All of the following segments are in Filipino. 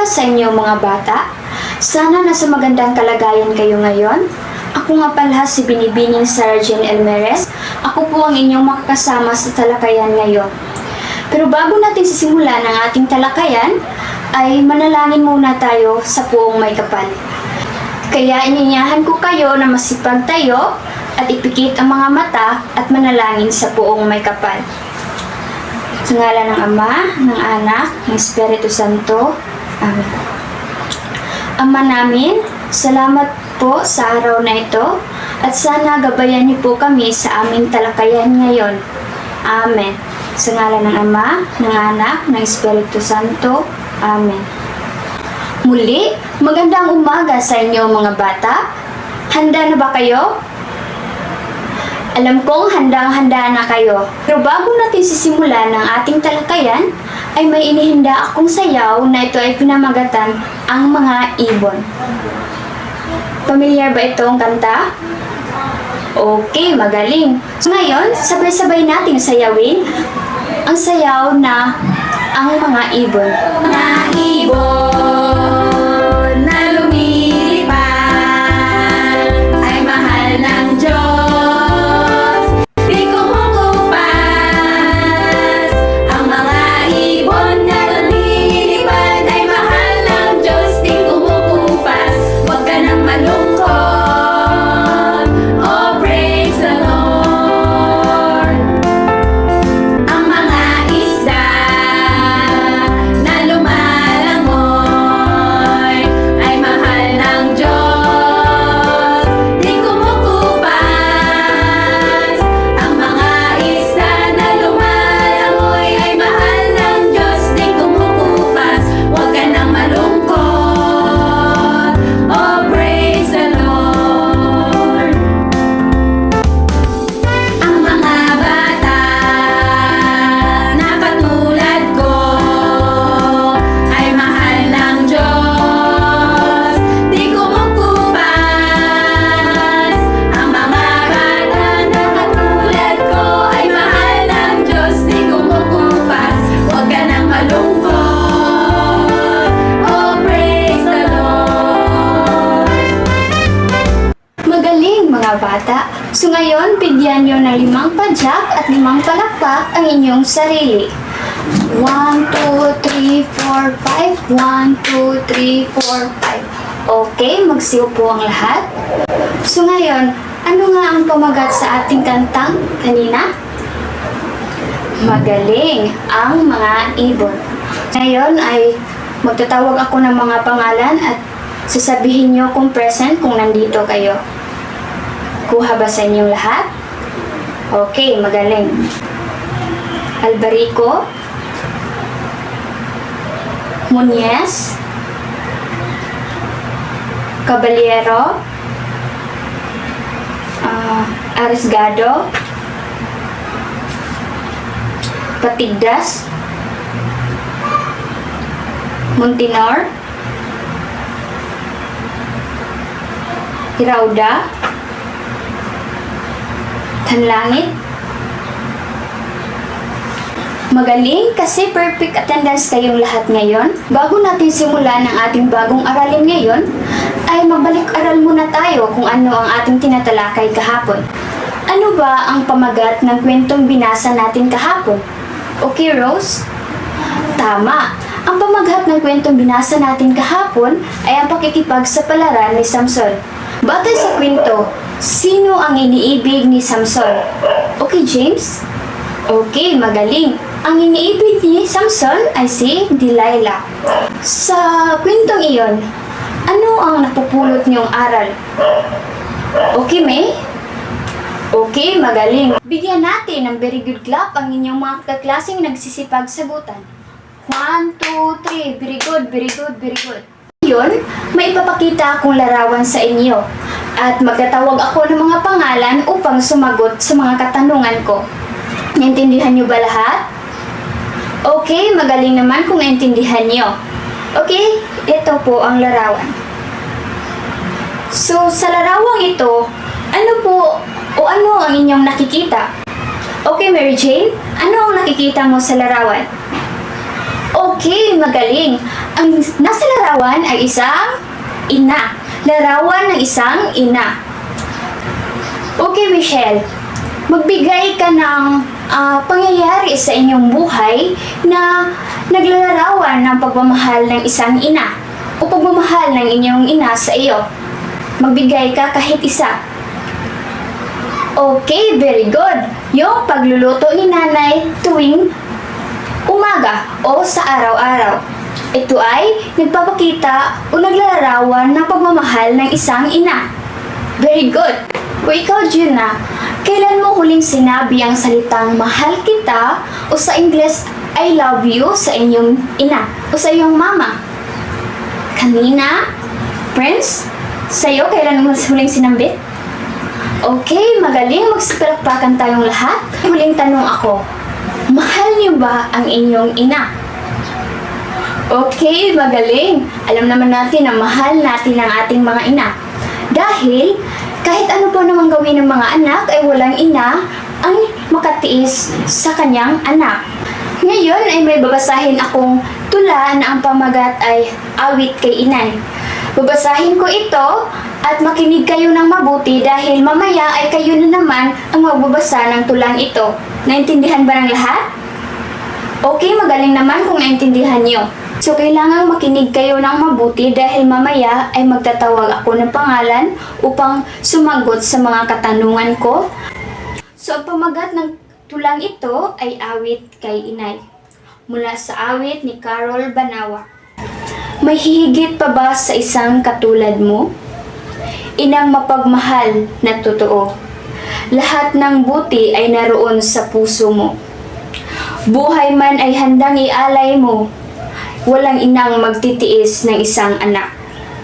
ba sa inyo mga bata? Sana nasa magandang kalagayan kayo ngayon. Ako nga pala si Binibining Sargent Elmeres. Ako po ang inyong makakasama sa talakayan ngayon. Pero bago natin sisimulan ang ating talakayan, ay manalangin muna tayo sa puong may kapal. Kaya ininyahan ko kayo na masipag tayo at ipikit ang mga mata at manalangin sa puong may kapal. Sa ngalan ng Ama, ng Anak, ng Espiritu Santo. Amen. Ama namin, salamat po sa araw na ito at sana gabayan niyo po kami sa aming talakayan ngayon. Amen. Sa ngalan ng Ama, ng Anak, ng Espiritu Santo. Amen. Muli, magandang umaga sa inyo mga bata. Handa na ba kayo? Alam kong handang-handa na kayo. Pero bago natin sisimulan ang ating talakayan, ay may inihinda akong sayaw na ito ay pinamagatan ang mga ibon. Pamilyar ba itong kanta? Okay, magaling. So ngayon, sabay-sabay nating sayawin ang sayaw na ang mga ibon. Mga ibon bata! So ngayon, bigyan nyo ng limang padyak at limang palakpak ang inyong sarili. 1, 2, 3, 4, 5. 1, 2, 3, 4, 5. Okay, magsiyo po ang lahat. So ngayon, ano nga ang pamagat sa ating kantang kanina? Magaling ang mga ibon. Ngayon ay magtatawag ako ng mga pangalan at sasabihin nyo kung present kung nandito kayo. Kuha ba sa inyong lahat? Okay, magaling. Albarico, Muñez, Caballero, ah, Arisgado, Patigdas, Montinor, Hirauda, Tanlangit. Magaling kasi perfect attendance kayong lahat ngayon. Bago natin simulan ang ating bagong aralin ngayon, ay magbalik-aral muna tayo kung ano ang ating tinatalakay kahapon. Ano ba ang pamagat ng kwentong binasa natin kahapon? Okay, Rose? Tama. Ang pamagat ng kwentong binasa natin kahapon ay ang pakikipagsapalaran ni Samson. Batay sa kwento, sino ang iniibig ni Samson? Okay, James? Okay, magaling. Ang iniibig ni Samson ay si Delilah. Sa kwentong iyon, ano ang napupulot niyong aral? Okay, May? Okay, magaling. Bigyan natin ng very good clap ang inyong mga kaklaseng nagsisipag sagutan. 1, 2, 3. Very good, very good, very good. Ngayon, may ipapakita akong larawan sa inyo. At magtatawag ako ng mga pangalan upang sumagot sa mga katanungan ko. Naintindihan niyo ba lahat? Okay, magaling naman kung naintindihan niyo. Okay, ito po ang larawan. So, sa larawang ito, ano po o ano ang inyong nakikita? Okay, Mary Jane, ano ang nakikita mo sa larawan? Okay, magaling. Ang nasa larawan ay isang ina. Larawan ng isang ina. Okay, Michelle. Magbigay ka ng ah, pangyayari sa inyong buhay na naglalarawan ng pagmamahal ng isang ina o pagmamahal ng inyong ina sa iyo. Magbigay ka kahit isa. Okay, very good. Yung pagluluto ni nanay tuwing umaga o sa araw-araw. Ito ay nagpapakita o naglalarawan ng pagmamahal ng isang ina. Very good. O ikaw, Juna, kailan mo huling sinabi ang salitang mahal kita o sa Ingles, I love you sa inyong ina o sa iyong mama? Kanina? Prince? Sa'yo, kailan mo huling sinambit? Okay, magaling. Magsipalakpakan tayong lahat. Huling tanong ako. Mahal niyo ba ang inyong ina? Okay, magaling. Alam naman natin na mahal natin ang ating mga ina. Dahil, kahit ano po naman gawin ng mga anak ay walang ina ang makatiis sa kanyang anak. Ngayon ay may babasahin akong tula na ang pamagat ay awit kay inay. Babasahin ko ito at makinig kayo ng mabuti dahil mamaya ay kayo na naman ang magbabasa ng tulang ito. Naintindihan ba ng lahat? Okay, magaling naman kung naintindihan nyo. So, kailangan makinig kayo ng mabuti dahil mamaya ay magtatawag ako ng pangalan upang sumagot sa mga katanungan ko. So, ang pamagat ng tulang ito ay awit kay inay. Mula sa awit ni Carol Banawa. May hihigit pa ba sa isang katulad mo? Inang mapagmahal na totoo. Lahat ng buti ay naroon sa puso mo. Buhay man ay handang ialay mo. Walang inang magtitiis ng isang anak.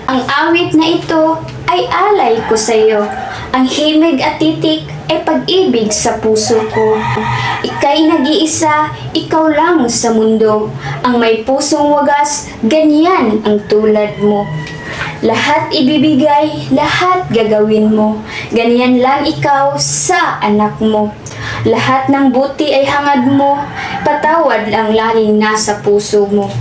Ang awit na ito ay alay ko sa iyo. Ang himig at titik ay pag-ibig sa puso ko. Ika'y nag-iisa, ikaw lang sa mundo. Ang may pusong wagas, ganyan ang tulad mo. Lahat ibibigay, lahat gagawin mo. Ganyan lang ikaw sa anak mo. Lahat ng buti ay hangad mo, patawad ang laging nasa puso mo.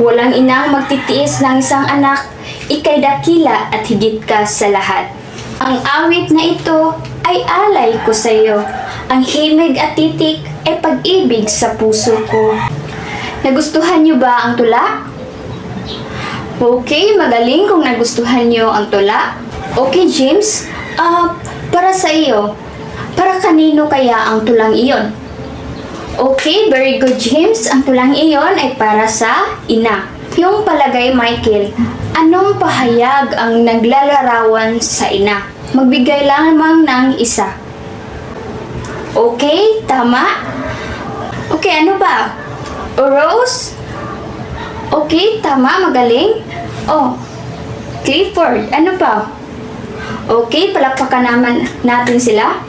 Walang inang magtitiis ng isang anak, ikay dakila at higit ka sa lahat. Ang awit na ito ay alay ko sa iyo. Ang himig at titik ay pag-ibig sa puso ko. Nagustuhan niyo ba ang tula? Okay, magaling kung nagustuhan niyo ang tula. Okay, James. Ah, para sa iyo. Para kanino kaya ang tulang iyon? Okay, very good, James. Ang tulang iyon ay para sa ina. Yung palagay, Michael, anong pahayag ang naglalarawan sa ina? Magbigay lamang ng isa. Okay, tama? Okay, ano ba? Rose? Okay, tama, magaling. Oh, Clifford, ano pa? Okay, palakpakan naman natin sila.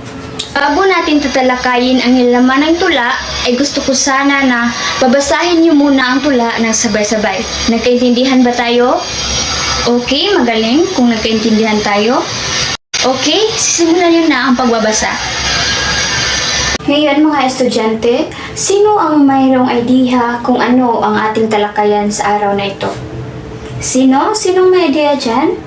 Bago natin tatalakayin ang laman ng tula, ay gusto ko sana na babasahin niyo muna ang tula ng sabay-sabay. Nagkaintindihan ba tayo? Okay, magaling kung nagkaintindihan tayo. Okay, sisimulan niyo na ang pagbabasa. Ngayon mga estudyante, sino ang mayroong idea kung ano ang ating talakayan sa araw na ito? Sino? Sinong may idea dyan?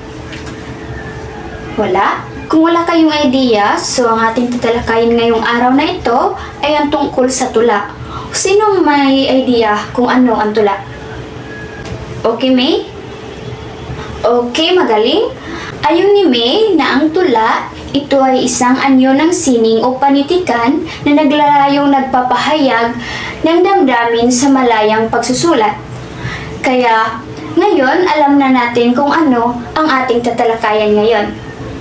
Wala? Kung wala kayong idea, so ang ating tatalakayin ngayong araw na ito ay ang tungkol sa tula. Sinong may idea kung ano ang tula? Okay, May? Okay, magaling. Ayon ni May na ang tula, ito ay isang anyo ng sining o panitikan na naglalayong nagpapahayag ng damdamin sa malayang pagsusulat. Kaya, ngayon alam na natin kung ano ang ating tatalakayan ngayon.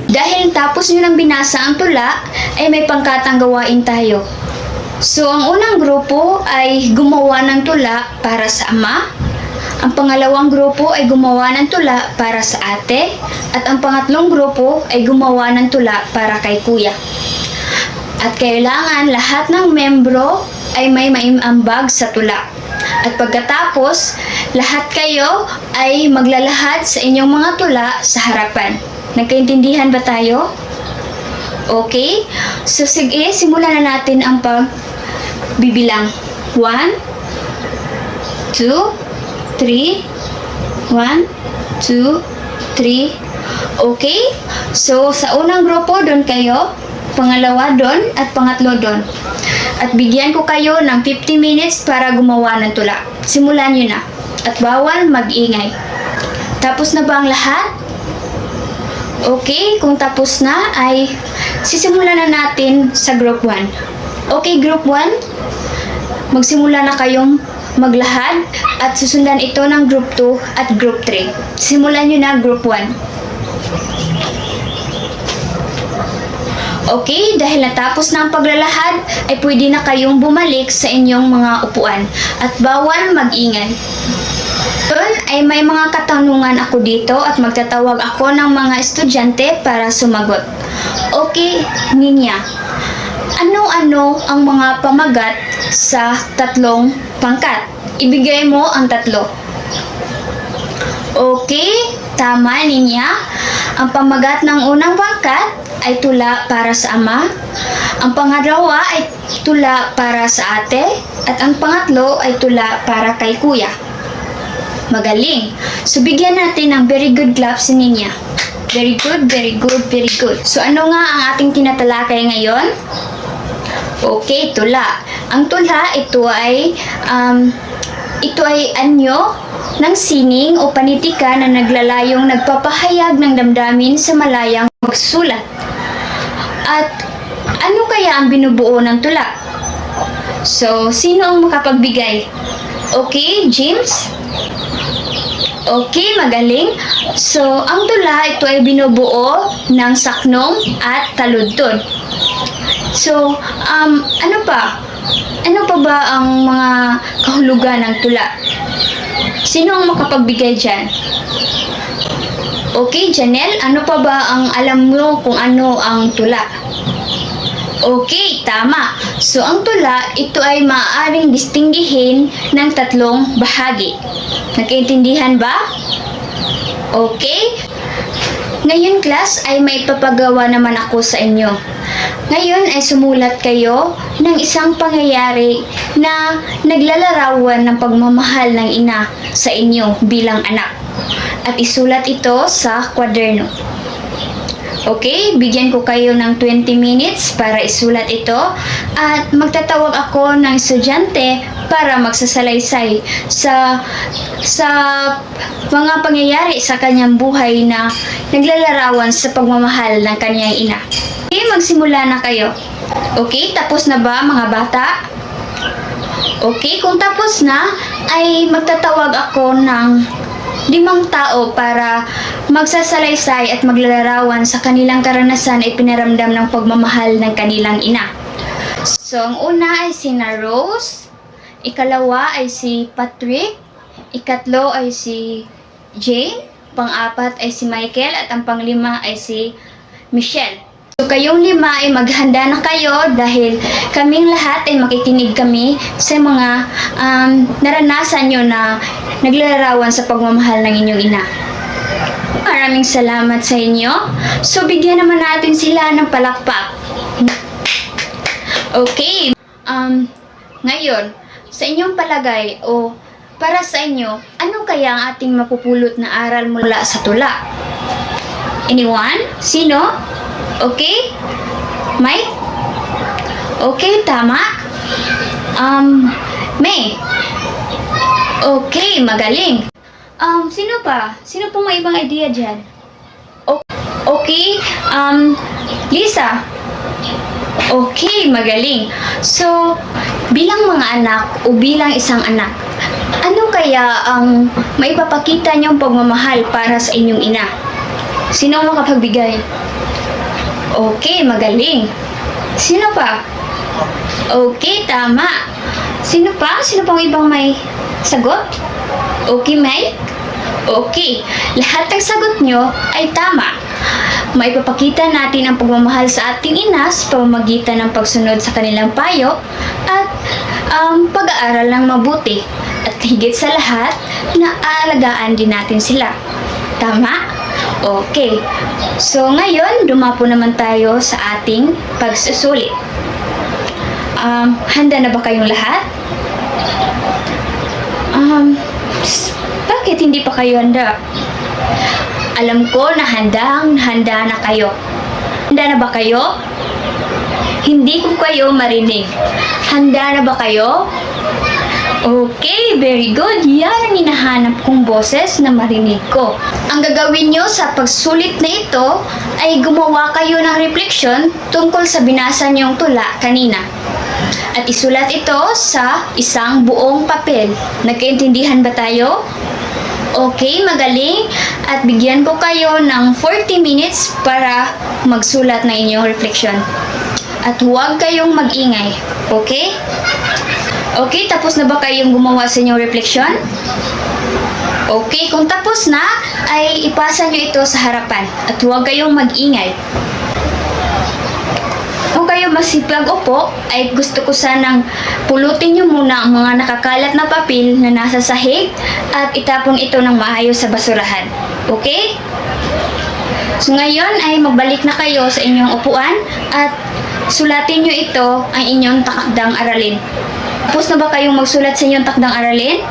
Dahil tapos nyo nang binasa ang tula, ay may pangkatang gawain tayo. So, ang unang grupo ay gumawa ng tula para sa ama. Ang pangalawang grupo ay gumawa ng tula para sa ate. At ang pangatlong grupo ay gumawa ng tula para kay kuya. At kailangan lahat ng membro ay may maimambag sa tula. At pagkatapos, lahat kayo ay maglalahad sa inyong mga tula sa harapan. Nagkaintindihan ba tayo? Okay? So sige, simulan na natin ang pagbibilang. One, two, three, one, two, three. Okay? So, sa unang grupo, doon kayo. Pangalawa doon at pangatlo doon. At bigyan ko kayo ng 50 minutes para gumawa ng tula. Simulan nyo na. At bawal mag-ingay. Tapos na ba ang lahat? Okay, kung tapos na ay sisimulan na natin sa group 1. Okay, group 1, magsimula na kayong maglahad at susundan ito ng group 2 at group 3. Simulan nyo na group 1. Okay, dahil natapos na ang paglalahad, ay pwede na kayong bumalik sa inyong mga upuan at bawal mag-ingay. Doon ay may mga katanungan ako dito at magtatawag ako ng mga estudyante para sumagot. Okay, Ninya. Ano-ano ang mga pamagat sa tatlong pangkat? Ibigay mo ang tatlo. Okay, tama Ninya. Ang pamagat ng unang pangkat ay tula para sa ama. Ang pangalawa ay tula para sa ate. At ang pangatlo ay tula para kay kuya. Magaling. So, bigyan natin ng very good claps Ninya. Very good, very good, very good. So, ano nga ang ating tinatalakay ngayon? Okay, tula. Ang tula, ito ay, um, ito ay anyo ng sining o panitika na naglalayong nagpapahayag ng damdamin sa malayang magsulat. At ano kaya ang binubuo ng tula? So, sino ang makapagbigay? Okay, James? Okay, magaling. So, ang tula, ito ay binubuo ng saknong at taludtod. So, um, ano pa? Ano pa ba ang mga kahulugan ng tula? Sino ang makapagbigay dyan? Okay, Janelle, ano pa ba ang alam mo kung ano ang tula? Okay, tama. So, ang tula, ito ay maaaring distinggihin ng tatlong bahagi. Nagkaintindihan ba? Okay? Ngayon, class, ay may papagawa naman ako sa inyo. Ngayon ay sumulat kayo ng isang pangyayari na naglalarawan ng pagmamahal ng ina sa inyo bilang anak. At isulat ito sa kwaderno. Okay, bigyan ko kayo ng 20 minutes para isulat ito at magtatawag ako ng estudyante para magsasalaysay sa sa mga pangyayari sa kanyang buhay na naglalarawan sa pagmamahal ng kanyang ina. Okay, magsimula na kayo. Okay, tapos na ba mga bata? Okay, kung tapos na, ay magtatawag ako ng limang tao para magsasalaysay at maglalarawan sa kanilang karanasan ay pinaramdam ng pagmamahal ng kanilang ina. So, ang una ay si na Rose, ikalawa ay si Patrick, ikatlo ay si Jane, pang-apat ay si Michael, at ang panglima ay si Michelle. So, kayong lima ay maghanda na kayo dahil kaming lahat ay makikinig kami sa mga um, naranasan nyo na naglalarawan sa pagmamahal ng inyong ina. Maraming salamat sa inyo. So, bigyan naman natin sila ng palakpak. Okay. Um, ngayon, sa inyong palagay o para sa inyo, ano kaya ang ating mapupulot na aral mula sa tula? Anyone? Sino? Okay? Mike? Okay, tama. Um, May? Okay, magaling. Um, sino pa? Sino pong may ibang idea dyan? Okay, um, Lisa? Okay, magaling. So, bilang mga anak o bilang isang anak, ano kaya ang maipapakita niyong pagmamahal para sa inyong ina? Sino ang makapagbigay? Okay, magaling. Sino pa? Okay, tama. Sino pa? Sino pang ibang may sagot? Okay, May? Okay. Lahat ng sagot nyo ay tama. Maipapakita natin ang pagmamahal sa ating ina sa pamamagitan ng pagsunod sa kanilang payo at um, pag-aaral ng mabuti. At higit sa lahat, na aalagaan din natin sila. Tama? Okay. So ngayon, dumapo naman tayo sa ating pagsusulit. Um, handa na ba kayong lahat? Um, bakit hindi pa kayo handa? Alam ko na handang handa na kayo. Handa na ba kayo? Hindi ko kayo marinig. Handa na ba kayo? Okay, very good. Yan ang hinahanap kong boses na marinig ko. Ang gagawin nyo sa pagsulit na ito ay gumawa kayo ng reflection tungkol sa binasa niyong tula kanina. At isulat ito sa isang buong papel. Nagkaintindihan ba tayo? Okay, magaling. At bigyan ko kayo ng 40 minutes para magsulat ng inyong reflection. At huwag kayong magingay. Okay? Okay, tapos na ba kayong gumawa sa inyong reflection? Okay, kung tapos na, ay ipasa nyo ito sa harapan at huwag kayong mag-ingay. Kung kayo masipag upo, ay gusto ko sanang pulutin nyo muna ang mga nakakalat na papel na nasa sahig at itapon ito ng maayos sa basurahan. Okay? So ngayon ay magbalik na kayo sa inyong upuan at sulatin nyo ito ang inyong takdang aralin. Tapos na ba kayong magsulat sa inyong takdang aralin?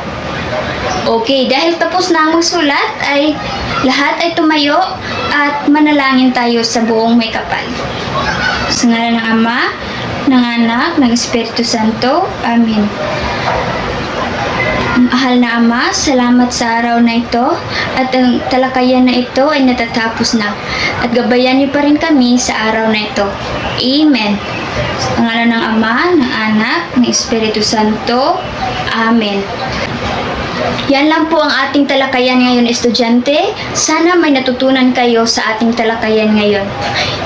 Okay, dahil tapos na ang magsulat ay lahat ay tumayo at manalangin tayo sa buong may kapal. Sa ngalan ng Ama, ng Anak, ng Espiritu Santo. Amen. Mahal na Ama, salamat sa araw na ito at ang talakayan na ito ay natatapos na at gabayan niyo pa rin kami sa araw na ito. Amen. Sa ngalan ng Ama, ng Anak, ng Espiritu Santo. Amen. Yan lang po ang ating talakayan ngayon, estudyante. Sana may natutunan kayo sa ating talakayan ngayon.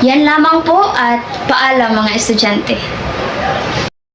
Yan lamang po at paalam mga estudyante.